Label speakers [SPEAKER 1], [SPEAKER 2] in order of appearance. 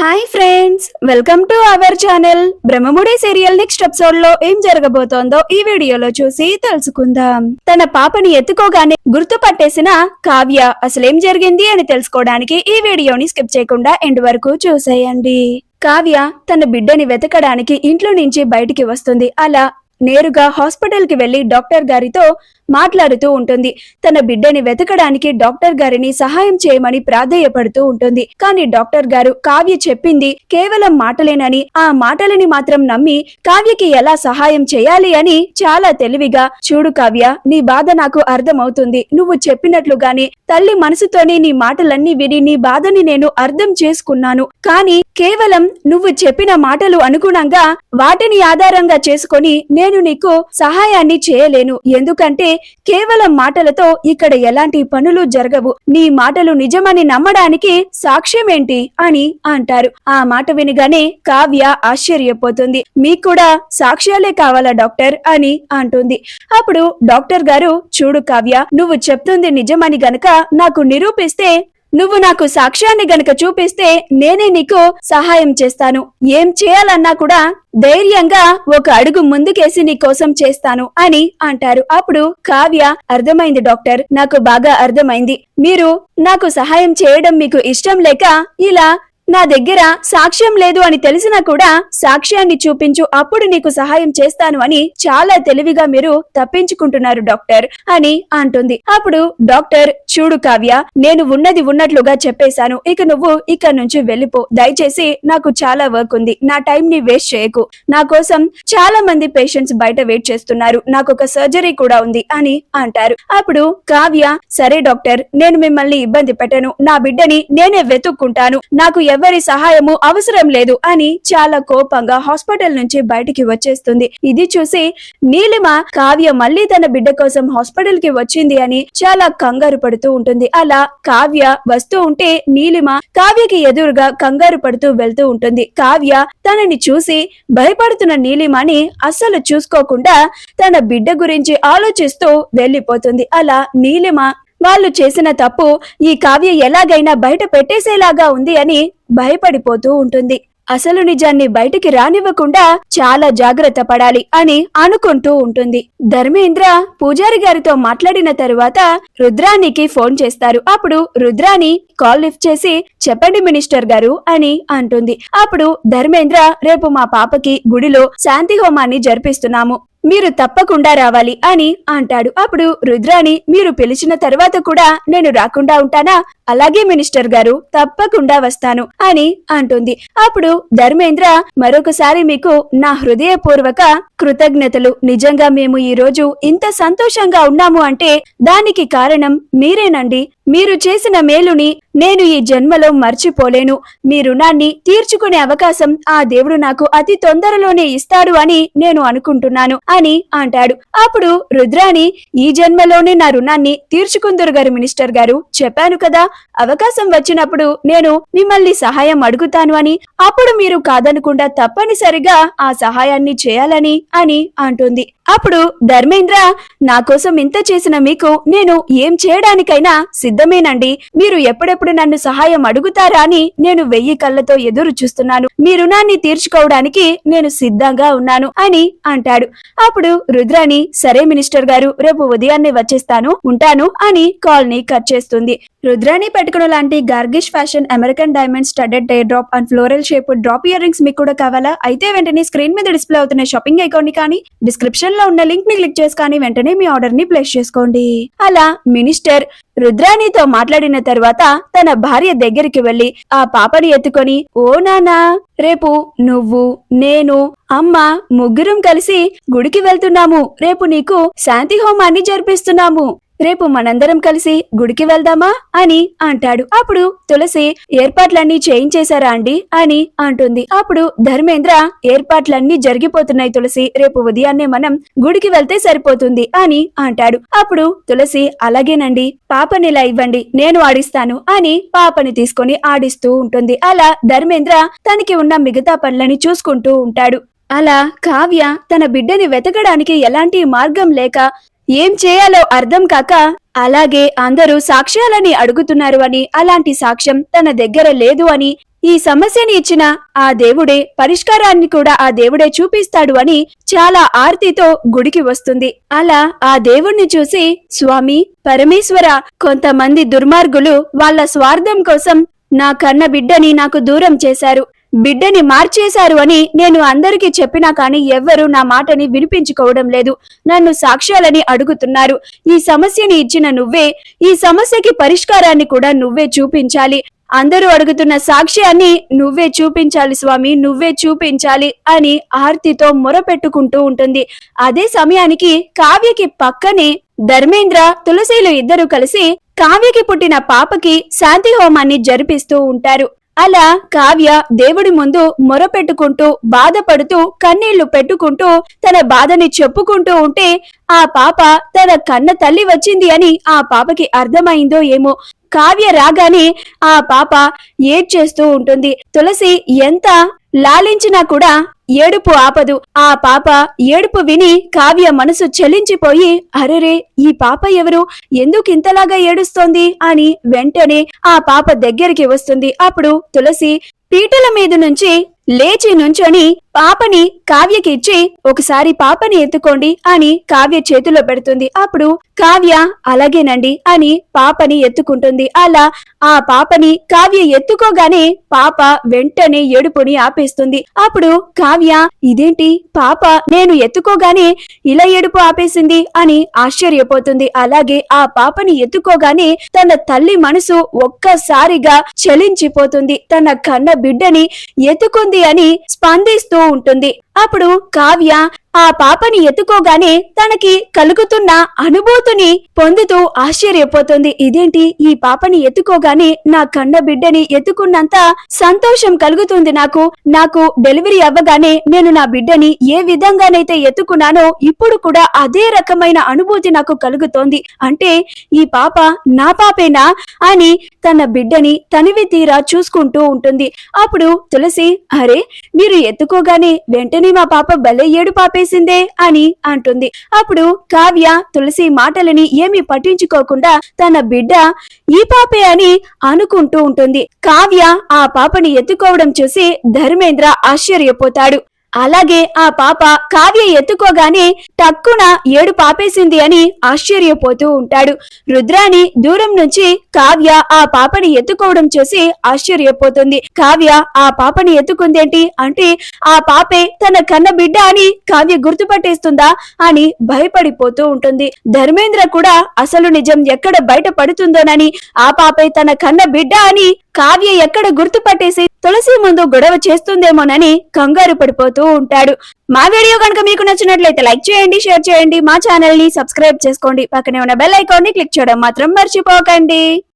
[SPEAKER 1] Hi friends welcome to our channel. Brahmamudi serial next ఎపిసోడ్లో ఏం జరగబోతోందో ఈ వీడియోలో చూసి తెలుసుకుందాం. తన పాపని ఎత్తుకోగానే గుర్తు పట్టేసిన కావ్య అసలేం జరిగింది అని తెలుసుకోవడానికి ఈ వీడియోని స్కిప్ చేయకుండా ఎండ్ వరకు చూసేయండి. కావ్య తన బిడ్డని వెతకడానికి ఇంట్లో నుంచి బయటికి వస్తుంది. అలా నేరుగా హాస్పిటల్కి వెళ్ళి డాక్టర్ గారితో మాట్లాడుతూ ఉంటుంది. తన బిడ్డని వెతకడానికి డాక్టర్ గారిని సహాయం చేయమని ప్రాధేయపడుతూ ఉంటుంది. కానీ డాక్టర్ గారు కావ్య చెప్పింది కేవలం మాటలేనని ఆ మాటలని మాత్రం నమ్మి కావ్యకి ఎలా సహాయం చేయాలి అని చాలా తెలివిగా చూడు కావ్య నీ బాధ నాకు అర్థమవుతుంది. నువ్వు చెప్పినట్లుగానే తల్లి మనసుతోనే నీ మాటలన్నీ విని నీ బాధని నేను అర్థం చేసుకున్నాను. కానీ కేవలం నువ్వు చెప్పిన మాటలు అనుగుణంగా వాటిని ఆధారంగా చేసుకొని నేను నీకు సహాయాన్ని చేయలేను. ఎందుకంటే కేవలం మాటలతో ఇక్కడ ఎలాంటి పనులు జరగవు. నీ మాటలు నిజమని నమ్మడానికి సాక్ష్యమేంటి అని అంటారు. ఆ మాట వినగానే కావ్య ఆశ్చర్యపోతుంది. మీకు కూడా సాక్ష్యాలే కావాలా డాక్టర్? అని అంటుంది. అప్పుడు డాక్టర్ గారు చూడు కావ్య నువ్వు చెప్తుంది నిజమని గనక నాకు నిరూపిస్తే నువ్వు నాకు సాక్ష్యాన్ని గనక చూపిస్తే నేనే నీకు సహాయం చేస్తాను. ఏం చేయాలన్నా కూడా ధైర్యంగా ఒక అడుగు ముందుకేసి నీ కోసం చేస్తాను అని అంటారు. అప్పుడు కావ్య అర్థమైంది డాక్టర్ నాకు బాగా అర్థమైంది. మీరు నాకు సహాయం చేయడం మీకు ఇష్టం లేక ఇలా నా దగ్గర సాక్ష్యం లేదు అని తెలిసినా కూడా సాక్ష్యాన్ని చూపించు అప్పుడు నీకు సహాయం చేస్తాను అని చాలా తెలివిగా మీరు తప్పించుకుంటున్నారు డాక్టర్ అని అంటుంది. అప్పుడు డాక్టర్ చూడు కావ్య నేను ఉన్నది ఉన్నట్లుగా చెప్పేశాను. ఇక నువ్వు ఇక్కడ నుంచి వెళ్ళిపో. దయచేసి నాకు చాలా వర్క్ ఉంది. నా టైం ని వేస్ట్ చేయకు. నా కోసం చాలా మంది పేషెంట్స్ బయట వెయిట్ చేస్తున్నారు. నాకు ఒక సర్జరీ కూడా ఉంది అని అంటారు. అప్పుడు కావ్య సరే డాక్టర్ నేను మిమ్మల్ని ఇబ్బంది పెట్టను. నా బిడ్డని నేనే వెతుక్కుంటాను. నాకు ఎవరి సహాయము అవసరం లేదు అని చాలా కోపంగా హాస్పిటల్ నుంచి బయటికి వచ్చేస్తుంది. ఇది చూసి నీలిమ కావ్య మళ్ళీ తన బిడ్డ కోసం హాస్పిటల్కి వచ్చింది అని చాలా కంగారు పడుతూ ఉంటుంది. అలా కావ్య వస్తూ ఉంటే నీలిమ కావ్యకి ఎదురుగా కంగారు పడుతూ వెళ్తూ ఉంటుంది. కావ్య తనని చూసి భయపడుతున్న నీలిమని అస్సలు చూసుకోకుండా తన బిడ్డ గురించి ఆలోచిస్తూ వెళ్ళిపోతుంది. అలా నీలిమ వాళ్ళు చేసిన తప్పు ఈ కావ్య ఎలాగైనా బయట పెట్టేసేలాగా ఉంది అని భయపడిపోతూ ఉంటుంది. అసలు నిజాన్ని బయటికి రానివ్వకుండా చాలా జాగ్రత్త పడాలి అని అనుకుంటూ ఉంటుంది. ధర్మేంద్ర పూజారి గారితో మాట్లాడిన తరువాత రుద్రానికి ఫోన్ చేస్తారు. అప్పుడు రుద్రాని కాల్ లిఫ్ట్ చేసి చెప్పండి మినిస్టర్ గారు అని అంటుంది. అప్పుడు ధర్మేంద్ర రేపు మా పాపకి గుడిలో శాంతి హోమాన్ని జరిపిస్తున్నాము. మీరు తప్పకుండా రావాలి అని అంటాడు. అప్పుడు రుద్రాని మీరు పిలిచిన తర్వాత కూడా నేను రాకుండా ఉంటానా? అలాగే మినిస్టర్ గారు తప్పకుండా వస్తాను అని అంటుంది. అప్పుడు ధర్మేంద్ర మరొకసారి మీకు నా హృదయపూర్వక కృతజ్ఞతలు. నిజంగా మేము ఈ రోజు ఇంత సంతోషంగా ఉన్నాము అంటే దానికి కారణం మీరేనండి మీరు చేసిన మేలుని నేను ఈ జన్మలో మర్చిపోలేను. మీ రుణాన్ని తీర్చుకునే అవకాశం ఆ దేవుడు నాకు అతి తొందరలోనే ఇస్తాడు అని నేను అనుకుంటున్నాను అని అంటాడు. అప్పుడు రుద్రాని ఈ జన్మలోనే నా రుణాన్ని తీర్చుకుందరు గారు మినిస్టర్ గారు. చెప్పాను కదా అవకాశం వచ్చినప్పుడు నేను మిమ్మల్ని సహాయం అడుగుతాను అని. అప్పుడు మీరు కాదనకుండా తప్పనిసరిగా ఆ సహాయాన్ని చేయాలని అని అంటుంది. అప్పుడు ధర్మేంద్ర నా కోసం ఇంత చేసిన మీకు నేను ఏం చేయడానికైనా సిద్ధమేనండి. మీరు ఎప్పుడెప్పుడు నన్ను సహాయం అడుగుతారా అని నేను వెయ్యి కళ్ళతో ఎదురు చూస్తున్నాను. మీ రుణాన్ని తీర్చుకోవడానికి నేను సిద్ధంగా ఉన్నాను అని అంటాడు. అప్పుడు రుద్రాణి సరే మినిస్టర్ గారు రేపు ఉదయాన్నే వచ్చేస్తాను ఉంటాను అని కాల్ని కట్ చేస్తుంది. రుద్రాని పెట్టుకున్న లాంటి gorgeous fashion American diamond studded dew drop and floral shape drop earrings మీకు కూడా కావాలా? అయితే వెంటనే స్క్రీన్ మీద డిస్ప్లే అవుతున్న షాపింగ్ ఐకాన్ని కానీ డిస్క్రిప్షన్ లో ఉన్న లింక్ని క్లిక్ చేసి కానీ వెంటనే మీ ఆర్డర్ని ప్లేస్ చేసుకోండి. అలా మినిస్టర్ రుద్రాణితో మాట్లాడిన తర్వాత తన భార్య దగ్గరికి వెళ్ళి ఆ పాపని ఎత్తుకొని ఓ నానా రేపు నువ్వు నేను అమ్మ ముగ్గురం కలిసి గుడికి వెళ్తున్నాము. రేపు నీకు శాంతి హోమాన్ని జరిపిస్తున్నాము. రేపు మనందరం కలిసి గుడికి వెళ్దామా అని అంటాడు. అప్పుడు తులసి ఏర్పాట్లన్నీ చేయించేశారా అండి? అని అంటుంది. అప్పుడు ధర్మేంద్ర ఏర్పాట్లన్నీ జరిగిపోతున్నాయి తులసి రేపు ఉదయాన్నే మనం గుడికి వెళ్తే సరిపోతుంది అని అంటాడు. అప్పుడు తులసి అలాగేనండి పాపనిలా ఇవ్వండి నేను ఆడిస్తాను అని పాపని తీసుకొని ఆడిస్తూ ఉంటుంది. అలా ధర్మేంద్ర తనకి ఉన్న మిగతా పనులని చూసుకుంటూ ఉంటాడు. అలా కావ్య తన బిడ్డని వెతకడానికి ఎలాంటి మార్గం లేక ఏం చేయాలో అర్థం కాక అలాగే అందరూ సాక్ష్యాలని అడుగుతున్నారు అని అలాంటి సాక్ష్యం తన దగ్గర లేదు అని ఈ సమస్యని ఇచ్చిన ఆ దేవుడే పరిష్కారాన్ని కూడా ఆ దేవుడే చూపిస్తాడు అని చాలా ఆర్తితో గుడికి వస్తుంది. అలా ఆ దేవుణ్ణి చూసి స్వామి పరమేశ్వర కొంతమంది దుర్మార్గులు వాళ్ళ స్వార్థం కోసం నా కన్న బిడ్డని నాకు దూరం చేశారు. బిడ్డని మార్చేశారు అని నేను అందరికీ చెప్పినా కానీ ఎవ్వరూ నా మాటని వినిపించుకోవడం లేదు. నన్ను సాక్ష్యాలని అడుగుతున్నారు. ఈ సమస్యని ఇచ్చిన నువ్వే ఈ సమస్యకి పరిష్కారాన్ని కూడా నువ్వే చూపించాలి. అందరూ అడుగుతున్న సాక్ష్యాన్ని నువ్వే చూపించాలి స్వామి నువ్వే చూపించాలి అని ఆర్తితో మొరపెట్టుకుంటూ ఉంటుంది. అదే సమయానికి కావ్యకి పక్కనే ధర్మేంద్ర తులసిలు ఇద్దరు కలిసి కావ్యకి పుట్టిన పాపకి శాంతి హోమాన్ని జరిపిస్తూ ఉంటారు. అలా కావ్య దేవుడి ముందు మొరపెట్టుకుంటూ బాధపడుతూ కన్నీళ్ళు పెట్టుకుంటూ తన బాధని చెప్పుకుంటూ ఉంటే ఆ పాప తన కన్న తల్లి వచ్చింది అని ఆ పాపకి అర్థమైందో ఏమో. కావ్య రాగానే ఆ పాప ఏడ్చేస్తూ ఉంటుంది. తులసి ఎంత లాలించినా కూడా ఏడుపు ఆపదు. ఆ పాప ఏడుపు విని కావ్య మనసు చెలించిపోయి అరెరే ఈ పాప ఎవరు? ఎందుకు ఇంతలాగా ఏడుస్తోంది? అని వెంటనే ఆ పాప దగ్గరికి వస్తుంది. అప్పుడు తులసి పీటల మీద నుంచి లేచి నుంచొని పాపని కావ్యకి ఇచ్చి ఒకసారి పాపని ఎత్తుకోండి అని కావ్య చేతిలో పెడుతుంది. అప్పుడు కావ్య అలాగేనండి అని పాపని ఎత్తుకుంటుంది. అలా ఆ పాపని కావ్య ఎత్తుకోగానే పాప వెంటనే ఏడుపుని ఆపేస్తుంది. అప్పుడు కావ్య ఇదేంటి? పాప నేను ఎత్తుకోగానే ఇలా ఏడుపు ఆపేసింది అని ఆశ్చర్యపోతుంది. అలాగే ఆ పాపని ఎత్తుకోగానే తన తల్లి మనసు ఒక్కసారిగా చలించిపోతుంది. తన కన్న బిడ్డని ఎత్తుకుంది అని స్పందిస్తూ ఉంటుంది. అప్పుడు కావ్య ఆ పాపని ఎత్తుకోగానే తనకి కలుగుతున్న అనుభూతిని పొందుతూ ఆశ్చర్యపోతుంది. ఇదేంటి? ఈ పాపని ఎత్తుకోగానే నా కన్న బిడ్డని ఎత్తుకున్నంత సంతోషం కలుగుతుంది నాకు. నాకు డెలివరీ అవ్వగానే నేను నా బిడ్డని ఏ విధంగానైతే ఎత్తుకున్నానో ఇప్పుడు కూడా అదే రకమైన అనుభూతి నాకు కలుగుతోంది. అంటే ఈ పాప నా పాపేనా అని తన బిడ్డని తనివి తీరా చూసుకుంటూ ఉంటుంది. అప్పుడు తులసి అరే మీరు ఎత్తుకోగానే వెంటనే మా పాప భలే ఏడు పాపేసిందే అని అంటుంది. అప్పుడు కావ్య తులసి మాటలని ఏమీ పట్టించుకోకుండా తన బిడ్డ ఈ పాపే అని అనుకుంటూ ఉంటుంది. కావ్య ఆ పాపని ఎత్తుకోవడం చూసి ధర్మేంద్ర ఆశ్చర్యపోతాడు. అలాగే ఆ పాప కావ్య ఎత్తుకోగానే టక్కున ఏడు పాపేసింది అని ఆశ్చర్యపోతూ ఉంటాడు. రుద్రాని దూరం నుంచి కావ్య ఆ పాపని ఎత్తుకోవడం చూసి ఆశ్చర్యపోతుంది. కావ్య ఆ పాపని ఎత్తుకుందేంటి? అంటే ఆ పాపే తన కన్న బిడ్డ అని కావ్య గుర్తుపట్టేస్తుందా అని భయపడిపోతూ ఉంటుంది. ధర్మేంద్ర కూడా అసలు నిజం ఎక్కడ బయట పడుతుందోనని ఆ పాపే తన కన్న బిడ్డ అని కావ్య ఎక్కడ గుర్తుపట్టేసి తులసి ముందు గొడవ చేస్తుందేమోనని కంగారు పడిపోతూ ఉంటాడు. మా వీడియో కనుక మీకు నచ్చినట్లయితే లైక్ చేయండి షేర్ చేయండి మా ఛానల్ని సబ్స్క్రైబ్ చేసుకోండి. పక్కనే ఉన్న బెల్ ఐకాన్ని క్లిక్ చేయడం మాత్రం మర్చిపోకండి.